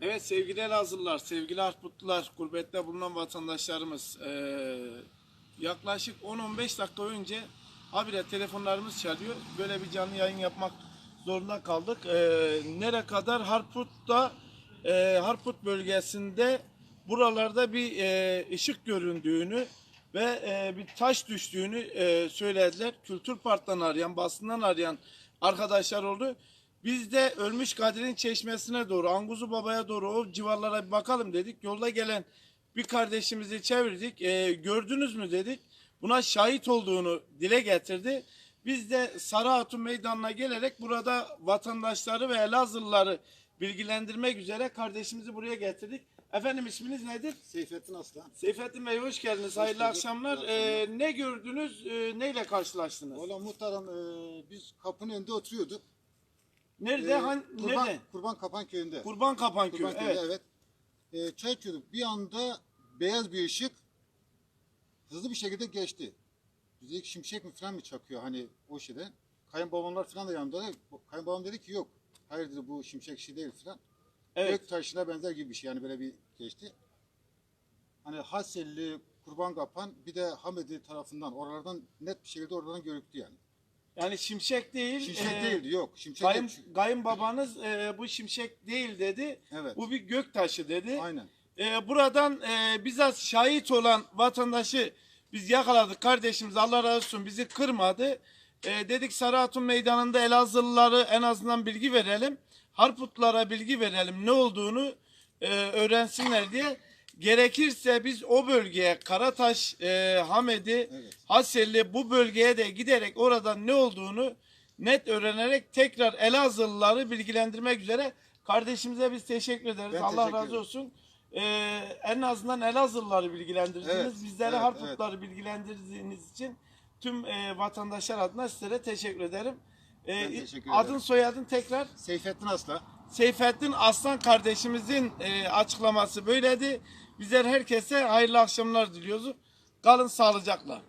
Evet sevgili Elazığlılar, sevgili Harputlular, gurbette bulunan vatandaşlarımız eee, yaklaşık 10-15 dakika önce habire telefonlarımız çalıyor. Böyle bir canlı yayın yapmak zorunda kaldık. Eee nere kadar Harput'ta eee, Harput bölgesinde buralarda bir eee, ışık göründüğünü ve eee, bir taş düştüğünü eee, söylediler. Kültür Park'tan arayan, basından arayan arkadaşlar oldu. Biz de Ölmüş Kadir'in çeşmesine doğru, Anguzu Baba'ya doğru o civarlara bir bakalım dedik. Yolda gelen bir kardeşimizi çevirdik. Ee, gördünüz mü dedik. Buna şahit olduğunu dile getirdi. Biz de Sarı Hatun Meydanı'na gelerek burada vatandaşları ve Elazığlıları bilgilendirmek üzere kardeşimizi buraya getirdik. Efendim isminiz nedir? Seyfettin Aslan. Seyfettin Bey hoş geldiniz. Hayırlı bulduk. akşamlar. İyi Ee, ne gördünüz? Ee, neyle karşılaştınız? Valla muhtarım e, biz kapının önünde oturuyorduk. Nerede? E, Han, Kurban, nerede? Kurban Kapan köyünde. Kurban Kapan Köyü. Kurban Evet. köyünde evet. E, çay içiyorduk. Bir anda beyaz bir ışık hızlı bir şekilde geçti. Biz dedik şimşek mi falan mı çakıyor hani o şeyden. Kayınbabamlar falan da yanımda. Kayınbabam dedi ki yok. Hayır dedi bu şimşek işi değil falan. Evet. Gök taşına benzer gibi bir şey yani böyle bir geçti. Hani Haselli, Kurban Kapan bir de Hamedi tarafından oralardan net bir şekilde oradan görüktü yani. Yani şimşek değil. Şimşek e, değildi yok. Şimşek Kayın, değil. kayınbabanız e, bu şimşek değil dedi. Evet. Bu bir gök taşı dedi. Aynen. E, buradan e, bizzat şahit olan vatandaşı biz yakaladık. Kardeşimiz Allah razı olsun bizi kırmadı. E, dedik Sarı Hatun Meydanı'nda Elazığlıları en azından bilgi verelim. Harputlara bilgi verelim ne olduğunu e, öğrensinler diye. Gerekirse biz o bölgeye Karataş, e, Hamedi, Evet. Haselli bu bölgeye de giderek oradan ne olduğunu net öğrenerek tekrar Elazığlıları bilgilendirmek üzere kardeşimize biz teşekkür ederiz. Ben Allah teşekkür razı ederim. olsun. Ee, en azından Elazığlıları bilgilendirdiniz. Evet, Bizleri evet, Harputları bilgilendirdiğiniz için tüm e, vatandaşlar adına sizlere teşekkür ederim. Ben teşekkür adın ederim. soyadın tekrar Seyfettin Asla. Seyfettin Aslan kardeşimizin e, açıklaması böyleydi. Bizler herkese hayırlı akşamlar diliyoruz. Kalın sağlıcakla.